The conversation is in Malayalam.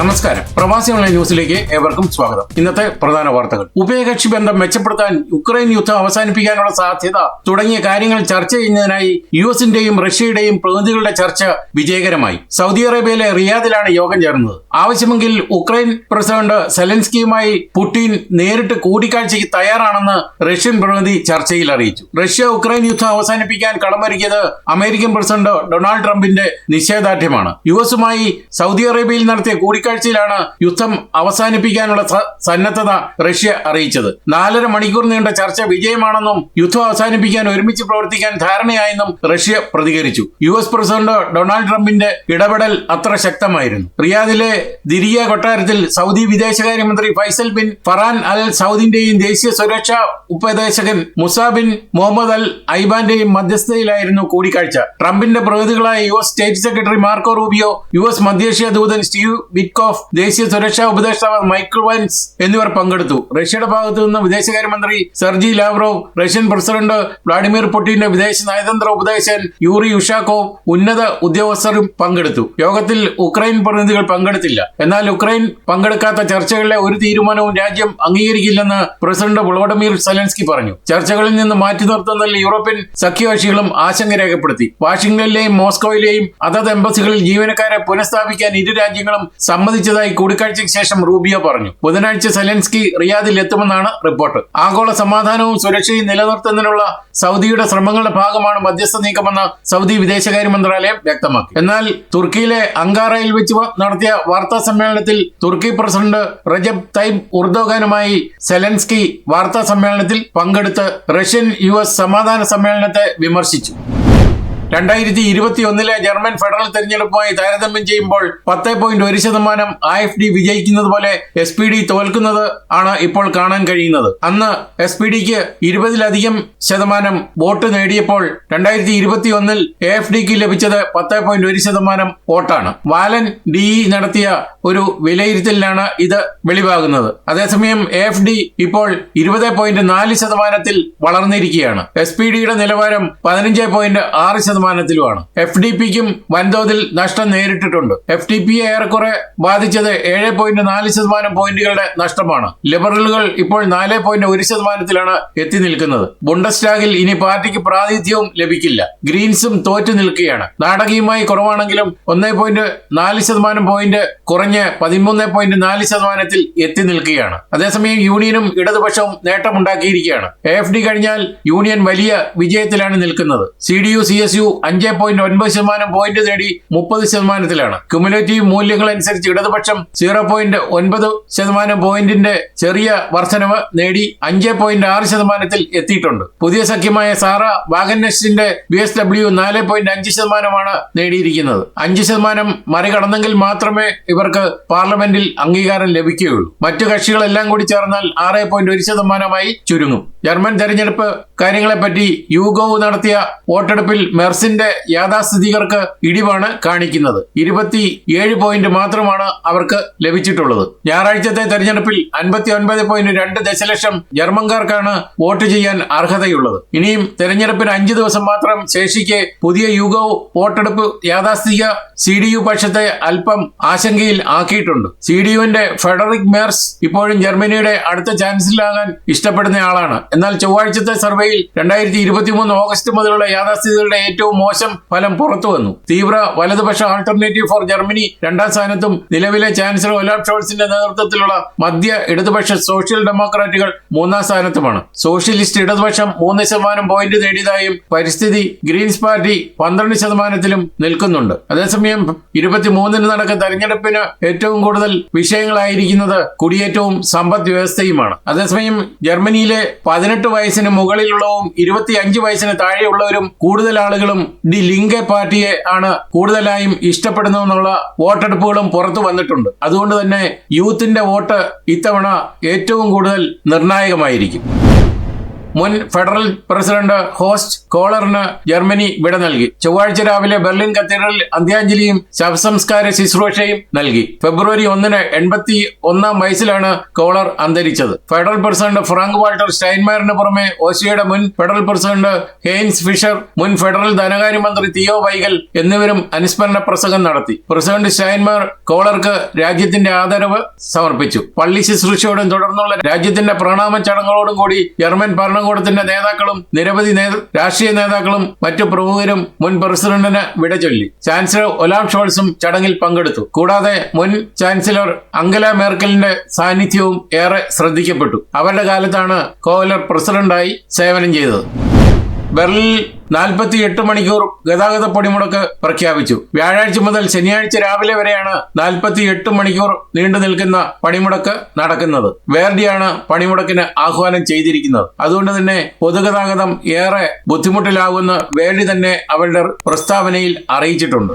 നമസ്കാരം. പ്രവാസി ഓൺലൈൻ ന്യൂസിലേക്ക് ഏവർക്കും സ്വാഗതം. ഇന്നത്തെ പ്രധാന വാർത്തകൾ. ഉഭയകക്ഷി ബന്ധം മെച്ചപ്പെടുത്താൻ ഉക്രൈൻ യുദ്ധം അവസാനിപ്പിക്കാനുള്ള സാധ്യത തുടങ്ങിയ കാര്യങ്ങൾ ചർച്ച ചെയ്യുന്നതിനായി യു എസിന്റെയും റഷ്യയുടെയും പ്രതിനിധികളുടെ ചർച്ച വിജയകരമായി. സൗദി അറേബ്യയിലെ റിയാദിലാണ് യോഗം ചേർന്നത്. ആവശ്യമെങ്കിൽ ഉക്രൈൻ പ്രസിഡന്റ് സെലൻസ്കിയുമായി പുടിൻ നേരിട്ട് കൂടിക്കാഴ്ചയ്ക്ക് തയ്യാറാണെന്ന് റഷ്യൻ പ്രതിനിധി ചർച്ചയിൽ അറിയിച്ചു. റഷ്യ ഉക്രൈൻ യുദ്ധം അവസാനിപ്പിക്കാൻ കളമൊരുക്കിയത് അമേരിക്കൻ പ്രസിഡന്റ് ഡൊണാൾഡ് ട്രംപിന്റെ നിഷേധാർഢ്യമാണ്. യു എസുമായി സൗദി അറേബ്യയിൽ നടത്തിയ കൂടിക്കാഴ്ചയിലാണ് യുദ്ധം അവസാനിപ്പിക്കാനുള്ള സന്നദ്ധത റഷ്യ അറിയിച്ചത്. നാലര മണിക്കൂർ നീണ്ട ചർച്ച വിജയമാണെന്നും യുദ്ധം അവസാനിപ്പിക്കാൻ ഒരുമിച്ച് പ്രവർത്തിക്കാൻ ധാരണയായെന്നും റഷ്യ പ്രതികരിച്ചു. യു എസ് പ്രസിഡന്റ് ഡൊണാൾഡ് ട്രംപിന്റെ ഇടപെടൽ അത്ര ശക്തമായിരുന്നു. റിയാദിലെ ദിരിയ കൊട്ടാരത്തിൽ സൗദി വിദേശകാര്യമന്ത്രി ഫൈസൽ ബിൻ ഫറാൻ അൽ സൗദിന്റെയും ദേശീയ സുരക്ഷാ ഉപദേശകൻ മുസാ ബിൻ മുഹമ്മദ് അൽ ഐബാന്റെയും മധ്യസ്ഥതയിലായിരുന്നു കൂടിക്കാഴ്ച. ട്രംപിന്റെ പ്രതിനിധികളായ U S state secretary Marco Rubio U S മധ്യേഷ്യ ദൂതൻ സ്റ്റീവ് വിറ്റ്കോഫ് ദേശീയ സുരക്ഷാ ഉപദേഷ്ടാവ് മൈക്കിൾ വൈൻസ് എന്നിവർ പങ്കെടുത്തു. റഷ്യയുടെ ഭാഗത്തു നിന്ന് വിദേശകാര്യമന്ത്രി Sergey Lavrov Russian president Vladimir പുടിന്റെ വിദേശ നയതന്ത്ര ഉപദേശകൻ യൂറി യുഷാക്കോവ് ഉന്നത ഉദ്യോഗസ്ഥരും പങ്കെടുത്തു. യോഗത്തിൽ ഉക്രൈൻ പ്രതിനിധികൾ പങ്കെടുത്തില്ല. എന്നാൽ ഉക്രൈൻ പങ്കെടുക്കാത്ത ചർച്ചകളിലെ ഒരു തീരുമാനവും രാജ്യം അംഗീകരിക്കില്ലെന്ന് പ്രസിഡന്റ് വ്ളോഡമിർ സെലൻസ്കി പറഞ്ഞു. ചർച്ചകളിൽ നിന്ന് മാറ്റി നിർത്തുന്നതിൽ യൂറോപ്യൻ സഖ്യകക്ഷികളും ആശങ്ക രേഖപ്പെടുത്തി. വാഷിംഗ്ടണിലെയും മോസ്കോയിലെയും അതത് എംബസികളിൽ ജീവനക്കാരെ പുനഃസ്ഥാപിക്കാൻ ഇരു രാജ്യങ്ങളും സമ്മതിച്ചതായി കൂടിക്കാഴ്ചയ്ക്ക് ശേഷം റൂബിയോ പറഞ്ഞു. ബുധനാഴ്ച സെലൻസ്കി റിയാദിൽ എത്തുമെന്നാണ് റിപ്പോർട്ട്. ആഗോള സമാധാനവും സുരക്ഷയും നിലനിർത്തുന്നതിനുള്ള സൗദിയുടെ ശ്രമങ്ങളുടെ ഭാഗമാണ് മധ്യസ്ഥ നീക്കമെന്ന് സൗദി വിദേശകാര്യ മന്ത്രാലയം വ്യക്തമാക്കി. എന്നാൽ തുർക്കിയിലെ അങ്കാറയിൽ വെച്ച് നടത്തിയ വാർത്താ സമ്മേളനത്തിൽ തുർക്കി പ്രസിഡന്റ് റജബ് തൈബ് ഉർദോഗാനുമായി സെലൻസ്കി വാർത്താ സമ്മേളനത്തിൽ പങ്കെടുത്ത് റഷ്യൻ യു സമാധാന സമ്മേളനത്തെ വിമർശിച്ചു. രണ്ടായിരത്തി ഇരുപത്തി ഒന്നിലെ ജർമ്മൻ ഫെഡറൽ തെരഞ്ഞെടുപ്പുമായി താരതമ്യം ചെയ്യുമ്പോൾ പത്ത് പോയിന്റ് ഒരു ശതമാനം ഐ എഫ് ഡി വിജയിക്കുന്നത് പോലെ എസ് പി ഡി തോൽക്കുന്നത് ആണ് ഇപ്പോൾ കാണാൻ കഴിയുന്നത്. അന്ന് എസ് പി ഡിക്ക് ഇരുപതിലധികം ശതമാനം വോട്ട് നേടിയപ്പോൾ രണ്ടായിരത്തി ഇരുപത്തി ഒന്നിൽ എ എഫ് ഡിക്ക് ലഭിച്ചത് പത്ത് പോയിന്റ് ഒരു ശതമാനം വോട്ടാണ്. വാലൻ ഡി നടത്തിയ ഒരു വിലയിരുത്തലിലാണ് ഇത് വെളിവാകുന്നത്. അതേസമയം എ എഫ് ഡി ഇപ്പോൾ ഇരുപത് പോയിന്റ് നാല് ശതമാനത്തിൽ വളർന്നിരിക്കുകയാണ്. എസ് പി ഡിയുടെ നിലവാരം പതിനഞ്ച് പോയിന്റ് ആറ് ശതമാനത്തിലുമാണ്. എഫ് ഡി പിക്കും വൻതോതിൽ നഷ്ടം നേരിട്ടിട്ടുണ്ട്. എഫ് ഡി പിയെ ഏറെക്കുറെ ബാധിച്ചത് ഏഴ് പോയിന്റ് നാല് ശതമാനം പോയിന്റുകളുടെ നഷ്ടമാണ്. ലിബറലുകൾ ഇപ്പോൾ നാല് പോയിന്റ് ഒരു ശതമാനത്തിലാണ് എത്തി നിൽക്കുന്നത്. ബുണ്ടസ്റ്റാഗിൽ ഇനി പാർട്ടിക്ക് പ്രാതിനിധ്യവും ലഭിക്കില്ല. ഗ്രീൻസും തോറ്റു നിൽക്കുകയാണ്. നാടകീയമായി കുറവാണെങ്കിലും ഒന്നേ പോയിന്റ് നാല് ശതമാനം പോയിന്റ് കുറഞ്ഞ് പതിമൂന്ന് പോയിന്റ് നാല് ശതമാനത്തിൽ എത്തി നിൽക്കുകയാണ്. അതേസമയം യൂണിയനും ഇടതുപക്ഷവും നേട്ടമുണ്ടാക്കിയിരിക്കുകയാണ്. എഫ് ഡി കഴിഞ്ഞാൽ യൂണിയൻ വലിയ വിജയത്തിലാണ് നിൽക്കുന്നത്. C D U C S U അഞ്ച് പോയിന്റ് ഒൻപത് ശതമാനം പോയിന്റ് നേടി മുപ്പത് ശതമാനത്തിലാണ്. ക്യുമുലേറ്റീവ് മൂല്യങ്ങൾ അനുസരിച്ച് ഇടതുപക്ഷം സീറോ പോയിന്റ് ഒൻപത് ശതമാനം പോയിന്റിന്റെ ചെറിയ വർധനവ് നേടി അഞ്ച് പോയിന്റ് ആറ് ശതമാനത്തിൽ എത്തിയിട്ടുണ്ട്. പുതിയ സഖ്യമായ സാറ വാഗന്നസിന്റെ ബി എസ് ഡബ്ല്യു നാല് പോയിന്റ് അഞ്ച് ശതമാനമാണ് നേടിയിരിക്കുന്നത്. അഞ്ച് ശതമാനം മറികടന്നെങ്കിൽ മാത്രമേ ഇവർക്ക് പാർലമെന്റിൽ അംഗീകാരം ലഭിക്കുകയുള്ളൂ. മറ്റു കക്ഷികളെല്ലാം കൂടി ചേർന്നാൽ ആറ് പോയിന്റ് ഒരു ശതമാനമായി ചുരുങ്ങും. ജർമ്മൻ തെരഞ്ഞെടുപ്പ് കാര്യങ്ങളെപ്പറ്റി യൂഗോവ് നടത്തിയ വോട്ടെടുപ്പിൽ മെർസിന്റെ യാഥാസ്ഥിതികർക്ക് ഇടിവാണ് കാണിക്കുന്നത്. ഇരുപത്തി ഏഴ് പോയിന്റ് മാത്രമാണ് അവർക്ക് ലഭിച്ചിട്ടുള്ളത്. ഞായറാഴ്ചത്തെ തെരഞ്ഞെടുപ്പിൽ അൻപത്തി ഒൻപത് പോയിന്റ് രണ്ട് ദശലക്ഷം ജർമ്മൻകാർക്കാണ് വോട്ട് ചെയ്യാൻ അർഹതയുള്ളത്. ഇനിയും തെരഞ്ഞെടുപ്പിന് അഞ്ചു ദിവസം മാത്രം ശേഷിക്കെ പുതിയ യുഗവ് വോട്ടെടുപ്പ് യാഥാസ്ഥിതിക സി ഡി യു പക്ഷത്തെ അല്പം ആശങ്കയിൽ ആക്കിയിട്ടുണ്ട്. സി ഡി യുവിന്റെ ഫെഡറിക് മേർസ് ഇപ്പോഴും ജർമ്മനിയുടെ അടുത്ത ചാൻസലറാകാൻ ഇഷ്ടപ്പെടുന്ന ആളാണ്. എന്നാൽ ചൊവ്വാഴ്ചത്തെ സർവേയിൽ രണ്ടായിരത്തി ഇരുപത്തിമൂന്ന് ഓഗസ്റ്റ് മുതലുള്ള യാഥാസ്ഥിതികളുടെ ഏറ്റവും മോശം ഫലം പുറത്തു വന്നു. തീവ്ര വലതുപക്ഷ ആൾട്ടർനേറ്റീവ് ഫോർ ജർമ്മനി രണ്ടാം സ്ഥാനത്തും നിലവിലെ ചാൻസലർ ഒലാഫ് ഷോൾസിന്റെ നേതൃത്വത്തിലുള്ള മധ്യ ഇടതുപക്ഷ സോഷ്യൽ ഡെമോക്രാറ്റുകൾ മൂന്നാം സ്ഥാനത്തുമാണ്. സോഷ്യലിസ്റ്റ് ഇടതുപക്ഷം മൂന്ന് ശതമാനം പോയിന്റ് നേടിയതായും പരിസ്ഥിതി ഗ്രീൻസ് പാർട്ടി പന്ത്രണ്ട് ശതമാനത്തിലും നിൽക്കുന്നുണ്ട്. അതേസമയം ഇരുപത്തിമൂന്നിന് നടക്കുന്ന തെരഞ്ഞെടുപ്പിന് ഏറ്റവും കൂടുതൽ വിഷയങ്ങളായിരിക്കുന്നത് കുടിയേറ്റവും സമ്പദ് വ്യവസ്ഥയുമാണ്. അതേസമയം ജർമ്മനിയിലെ പതിനെട്ട് വയസ്സിന് മുകളിലുള്ളവും ഇരുപത്തിയഞ്ച് വയസ്സിന് താഴെയുള്ളവരും കൂടുതൽ ആളുകളും ഡി ലിംഗെ പാർട്ടിയെ ആണ് കൂടുതലായും ഇഷ്ടപ്പെടുന്നതെന്നുള്ള വോട്ടെടുപ്പുകളും പുറത്തു വന്നിട്ടുണ്ട്. അതുകൊണ്ട് തന്നെ യൂത്തിന്റെ വോട്ട് ഇത്തവണ ഏറ്റവും കൂടുതൽ നിർണായകമായിരിക്കും. മുൻ ഫെഡറൽ പ്രസിഡന്റ് ഹോസ്റ്റ് കോളറിന് ജർമ്മനി വിട നൽകി. ചൊവ്വാഴ്ച രാവിലെ ബെർലിൻ കത്തീഡ്രലിൽ അന്ത്യാഞ്ജലിയും ശവസംസ്കാര ശുശ്രൂഷയും നൽകി. ഫെബ്രുവരി ഒന്നിന് എൺപത്തി ഒന്നാം വയസ്സിലാണ് കോളർ അന്തരിച്ചത്. ഫെഡറൽ പ്രസിഡന്റ് ഫ്രാങ്ക് വാൾട്ടർ സ്റ്റൈൻമയറിന് പുറമെ ഓസ്ട്രിയയുടെ മുൻ ഫെഡറൽ പ്രസിഡന്റ് ഹെയ്ൻസ് ഫിഷർ മുൻ ഫെഡറൽ ധനകാര്യമന്ത്രി തിയോ വൈഗൽ എന്നിവരും അനുസ്മരണ പ്രസംഗം നടത്തി. പ്രസിഡന്റ് സ്റ്റൈൻമാർ കോളർക്ക് രാജ്യത്തിന്റെ ആദരവ് സമർപ്പിച്ചു. പള്ളി ശുശ്രൂഷയോടും തുടർന്നുള്ള രാജ്യത്തിന്റെ പ്രണാമ ചടങ്ങുകളോടും കൂടി ജർമ്മൻ ഭരണകൂടത്തിന്റെ നേതാക്കളും നിരവധി രാഷ്ട്രീയ നേതാക്കളും മറ്റു പ്രമുഖരും മുൻ പ്രസിഡന്റിന് വിട ചൊല്ലി. ചാൻസലർ ഒലാം ഷോൾസും ചടങ്ങിൽ പങ്കെടുത്തു. കൂടാതെ മുൻ ചാൻസലർ അംഗല മേർക്കലിന്റെ സാന്നിധ്യവും ഏറെ ശ്രദ്ധിക്കപ്പെട്ടു. അവരുടെ കാലത്താണ് കോവലർ പ്രസിഡന്റായി സേവനം ചെയ്തത്. ബെർലിനിൽ നാൽപ്പത്തി എട്ട് മണിക്കൂർ ഗതാഗത പണിമുടക്ക് പ്രഖ്യാപിച്ചു. വ്യാഴാഴ്ച മുതൽ ശനിയാഴ്ച രാവിലെ വരെയാണ് നാൽപ്പത്തി എട്ട് മണിക്കൂർ നീണ്ടു നിൽക്കുന്ന പണിമുടക്ക് നടക്കുന്നത്. വേർഡിയാണ് പണിമുടക്കിന് ആഹ്വാനം ചെയ്തിരിക്കുന്നത്. അതുകൊണ്ട് തന്നെ പൊതുഗതാഗതം ഏറെ ബുദ്ധിമുട്ടിലാകുന്ന വേർഡി തന്നെ അവരുടെ പ്രസ്താവനയിൽ അറിയിച്ചിട്ടുണ്ട്.